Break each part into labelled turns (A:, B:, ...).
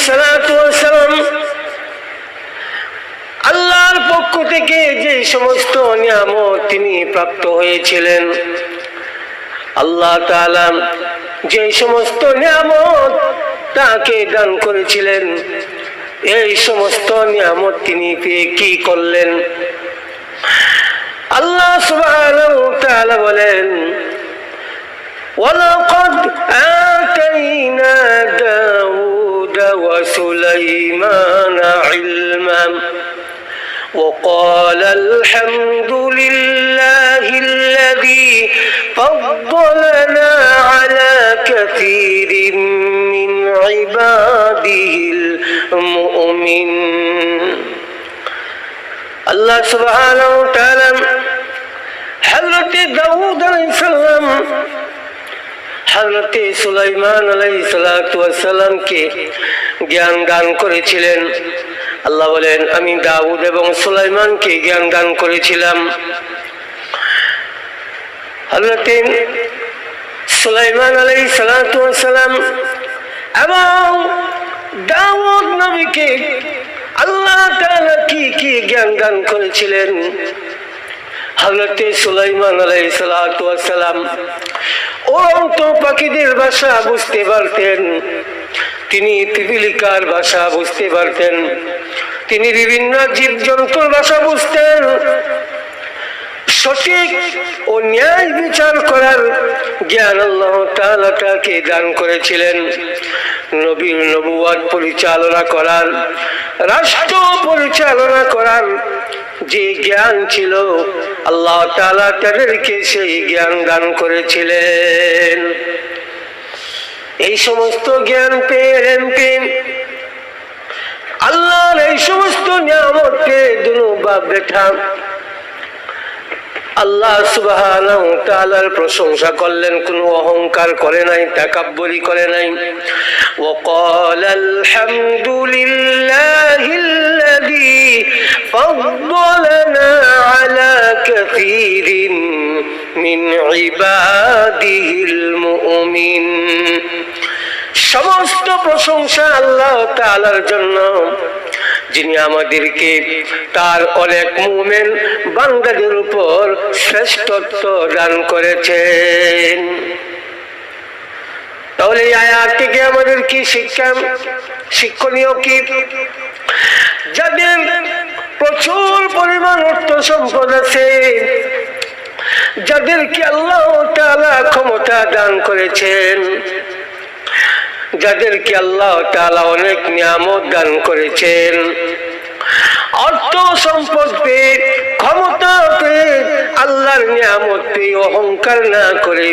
A: সালাম আল্লাহর পক্ষ থেকে যে সমস্ত নিয়ামত তিনি প্রাপ্ত হয়েছিলেন আল্লাহ তাআলা যে সমস্ত নিয়ামত তাকে দান করেছিলেন এই সমস্ত নিয়ামত তিনি পেয়ে কি করলেন আল্লাহ সুবহানাহু ওয়া তাআলা বলেন ولقد آتينا داود وسليمان علما. وقال الحمد لله الذي فضلنا على كثير من عباده المؤمن الله سبحانه وتعالى حضرت داود عليه السلام حضرت سليمان عليه السلام জ্ঞান দান করেছিলেন। আল্লাহ বলেন, আমি দাউদ এবং সুলাইমানকে জ্ঞান দান করেছিলাম। সুলাইমান আলাই সালাম এবং দাউদ নবীকে আল্লাহ কি কি জ্ঞান দান করেছিলেন? হজরতে সুলাইমান আলাই সালাম উড়ন্ত পাখিদের ভাষা বুঝতে পারতেন। তিনি পিপিলিকার ভাষা বুঝতে পারতেন। তিনি বিভিন্ন জীব জন্তুর ভাষা বুঝতেন। সঠিক ও ন্যায় বিচার করার জ্ঞান আল্লাহ তাকে দান করেছিলেন। নবীর নবুয়াদ পরিচালনা করার, রাষ্ট্র পরিচালনা করার যে জ্ঞান ছিল, আল্লাহ তাদেরকে সেই জ্ঞান দান করেছিলেন। এই সমস্ত জ্ঞান পেলেন পেন আল্লাহর এই সমস্ত নিয়ামতকে দুনু বাপ আল্লাহ সুবাহ প্রশংসা করলেন, কোনো অহংকার করে নাই তাকাবলি করে নাই। ও কল আলহামদুলিল্লাহ الذي فضلنا على كثير من عباده المؤمن সমস্ত প্রশংসা আল্লাহ তাআলার জন্য যিনি আমাদেরকে তার অনেক মুমেন বান্দাদের উপর শ্রেষ্ঠত্ব দান করেছেন তাহলে এই আয়াত থেকে আমাদের কি শিক্ষা শিক্ষণীয় কি যাদের প্রচুর পরিমাণ অর্থ সম্পদ আছে যাদেরকে আল্লাহ তালা ক্ষমতা দান করেছেন যাদেরকে আল্লাহ তালা অনেক নিয়ামত দান করেছেন, অর্থ সম্পদ পেয়ে, ক্ষমতা পেয়ে, আল্লাহর নিয়ামত পেয়ে, অহংকার না করে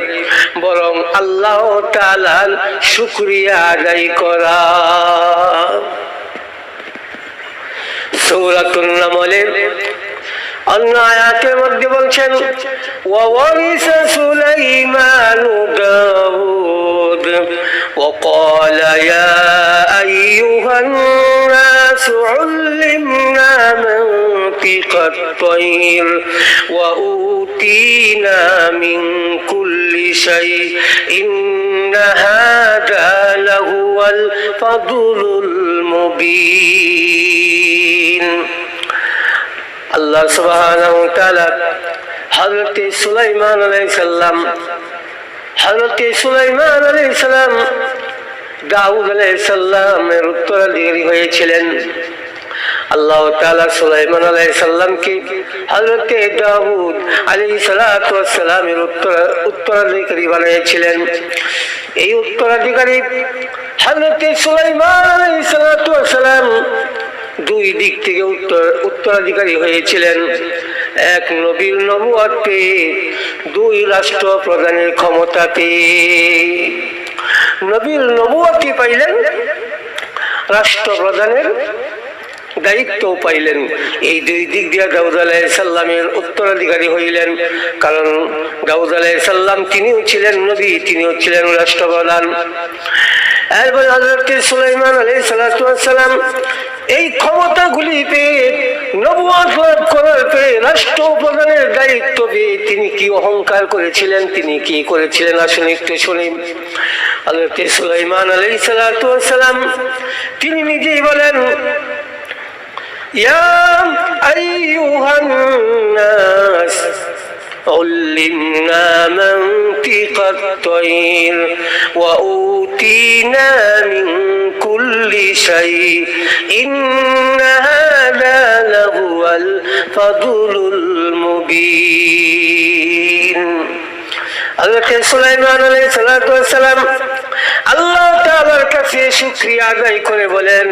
A: বরং আল্লাহ তাআলার শুকরিয়া আদায় করা। সূরাতুন নামলের অন্য আয়াতের মধ্যে বলছেন ওয়ারিস সুলাইমান দাউদ وقال يا أيها الناس علمنا منطق الطير وأوتينا من كل شيء إن هذا لهو الفضل المبين আল্লাহ সুবহানাহু ওয়া তাআলা হযরত সুলাইমান আলাইহিস সালাম হযরত সুলাইমান আলাইহিস সালাম দাউদ আলাইহিস সালামের উত্তরাধিকারী হয়েছিলেন আল্লাহ তাআলা সুলাইমান আলাইহিস সালামকে হযরত দাউদ আলাইহিস সালাতু ওয়াস সালামের উত্তর উত্তরাধিকারী বানিয়েছিলেন এই উত্তরাধিকারী হযরত সুলাইমান দুই দিক থেকে উত্তর, উত্তরাধিকারী হয়েছিলেন। এক নবীর নবুয়াতে দুই রাষ্ট্র প্রধানের ক্ষমতাতে নবীর নবুয়াতি পাইলেন রাষ্ট্র প্রধানের দায়িত্ব পাইলেন। এই দুই দিক দিয়ে দাউদ আলাহ সাল্লামের উত্তরাধিকারী হইলেন। কারণ দাউদ আলাহ সাল্লাম তিনিও ছিলেন নবী, তিনিও ছিলেন রাষ্ট্রপ্রধান। এরপরে হজরত সুলাইমান আলাই সালাম এই ক্ষমতাগুলি পেয়ে নবুয়াদ লাভ করার পেয়ে রাষ্ট্র প্রধানের দায়িত্ব পেয়ে তিনি কি অহংকার করেছিলেন, তিনি কি করেছিলেন আসুন একটু শুনি। হজরত সুলাইমান আলাই সালাম, তিনি নিজেই বলেন يا أيها الناس علمنا منطق الطير وأوتينا من كل شيء إن هذا لهو الفضل المبين হযরত সুলাইমান আলাইহিস সালাতু ওয়াস সালাম আল্লাহ তাআলার কাছে শুকরিয়া আদায় করে বলেন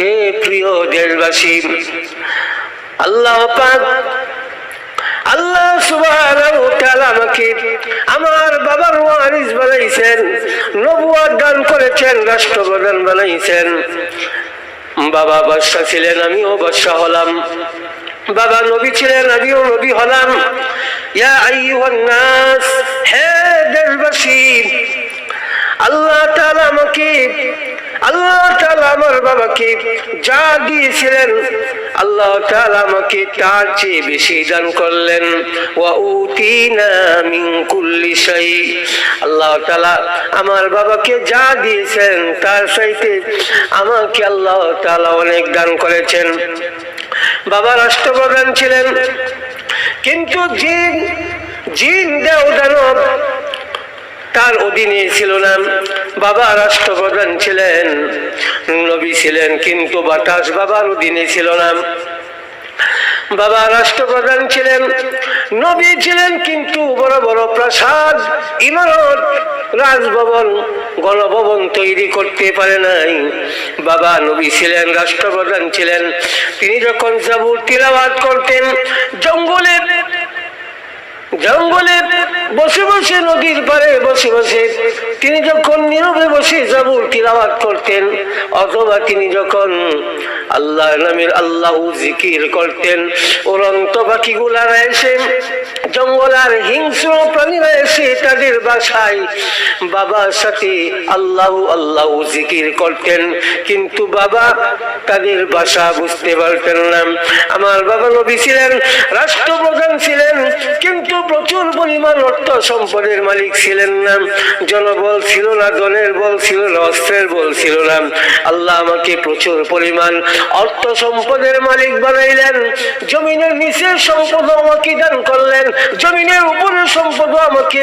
A: হে প্রিয় দেশবাসী, আল্লাহ আল্লাহ আমার বানাইছেন করেছেন বানাইছেন। বাবা ছিলেন, আমিও হলাম। বাবা নবী ছিলেন, আমিও নবী হলাম। দেশবাসী, আল্লাহ আমাকে আল্লাহ আমার বাবাকে যা দিয়েছিলেন, আল্লাহ আমাকে তার চেয়ে বেশি দান করলেন। কুল্লি আল্লাহ আমার বাবাকে যা দিয়েছেন, তার চাইতে আমাকে আল্লাহ তাআলা অনেক দান করেছেন। বাবা রাষ্ট্রপ্রধান ছিলেন, কিন্তু জিন জিন দেও দানব তার অধীনে ছিল না। বাবা রাষ্ট্রপ্রধান ছিলেন, নবী ছিলেন, কিন্তু বাতাস বাবার অধীনে ছিল না। বাবা রাষ্ট্রপ্রধান ছিলেন, নবী ছিলেন, কিন্তু বড় বড় প্রাসাদ, ইমারত, রাজভবন, গণভবন তৈরি করতে পারে নাই। বাবা নবী ছিলেন, রাষ্ট্রপ্রধান ছিলেন। তিনি যখন জাবুর তিলাবাত করতেন জঙ্গলে জঙ্গলে বসে বসে নদীর পারে বসে বসে তিনি যখন নীরবে বসে জাবুর তিলাবাত করতেন, অথবা তিনি যখন আল্লাহ নামের আল্লাহ জিকির করতেন ওরন্ত পাখিগুলারা এসে জঙ্গলার হিংস্র প্রাণীরা তাদের বাসায় বাবার সাথে আল্লাহ আল্লাহ জিকির করতেন। কিন্তু বাবা তাদের বাসা বুঝতে পারতেন না। আমার বাবা নবী ছিলেন, রাষ্ট্রপ্রধান ছিলেন, কিন্তু প্রচুর পরিমাণ অর্থ সম্পদের মালিক ছিলেন না। জনবল ছিল না, ধনের বল ছিল না, অস্ত্রের বল ছিল না। আল্লাহ আমাকে প্রচুর পরিমাণ অর্থ সম্পদের মালিক বানাইলেন। জমিনের নিচের সম্পদ আমাকে দান করলেন। জমিনের উপরের সম্পদ আমাকে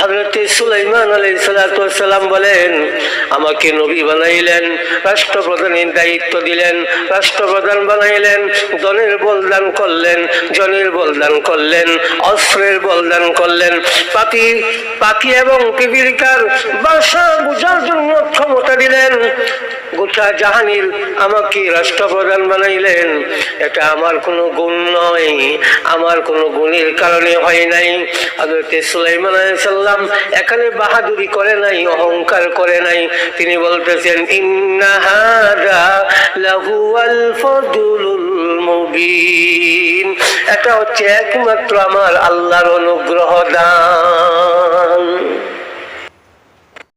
A: হজরতে সুলাইমান আলাইসালাম বলেন, আমাকে নবী বানাইলেন, রাষ্ট্রপ্রধানের দায়িত্ব দিলেন, রাষ্ট্রপ্রধান বানাইলেন, জনের বলদান করলেন, জনের বলদান করলেন, অস্ত্রের বলদান করলেন। পাখি পাখি এবং পিপিলিকার বাসা বুঝার জন্য ক্ষমতা দিলেন। গোটা জাহানির আমাকে রাষ্ট্রপ্রধান বানাইলেন। এটা আমার কোনো গুণ নয়। আমার কোনো গুণের কারণে হয় নাই। হজরতে সুলাইমান সাল্লাম এখানে বাহাদুরি করে নাই, অহংকার করে নাই। তিনি বলতেছেন ইন্নাহাদা লাহুয়াল ফদুলুল মুবিন। এটা হচ্ছে একমাত্র আমার আল্লাহর অনুগ্রহ দান।